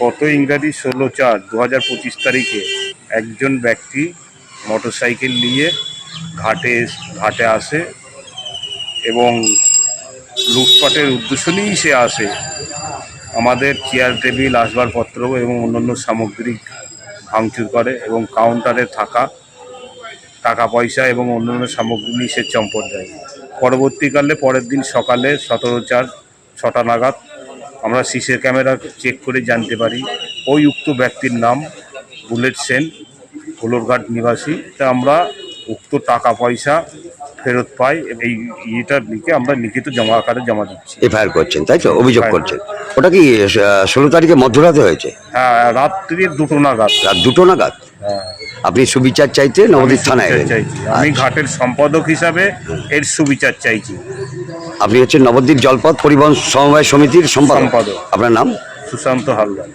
গত ইংরাজি ষোলো চার দু হাজার পঁচিশ তারিখে একজন ব্যক্তি মোটরসাইকেল নিয়ে ঘাটে ঘাটে আসে এবং লুটপাটের উদ্দেশ্য নিয়েই সে আসে। আমাদের চেয়ার, টেবিল, আসবাবপত্র এবং অন্যান্য সামগ্রী ভাঙচুর করে এবং কাউন্টারে থাকা টাকা পয়সা এবং অন্যান্য সামগ্রী সে চম্পট দেয়। পরবর্তীকালে পরের দিন সকালে সতেরো চার ছটা নাগাদ আমরা সিসের ক্যামেরা চেক করে জানতে পারি। ওই উক্ত ব্যক্তির নাম বুলেট সেন কোলরঘাট নিবাসী। তা আমরা উক্ত টাকা পয়সা ফেরত পাই এই ইয়েটা লিখে আমরা লিখিত জমা আকারে জমা দিচ্ছি। এফআইআর করছেন তাই তো? অভিযোগ করছেন। ওটা কি ষোলো তারিখে মধ্যরাতে হয়েছে? হ্যাঁ রাত্রি দুটো নাগাদ। রাত দুটো নাগাদ? হ্যাঁ। আপনি সুবিচার চাইতে নবদ্বীপ থানায় এলেন। আমি ঘাটের সম্পাদক হিসাবে এর সুবিচার চাইছি। আপনি হচ্ছেন নবদ্বীপ জলপথ পরিবহন সমবায় সমিতির সম্পাদক। সম্পাদক। আপনার নাম? সুশান্ত হালদার।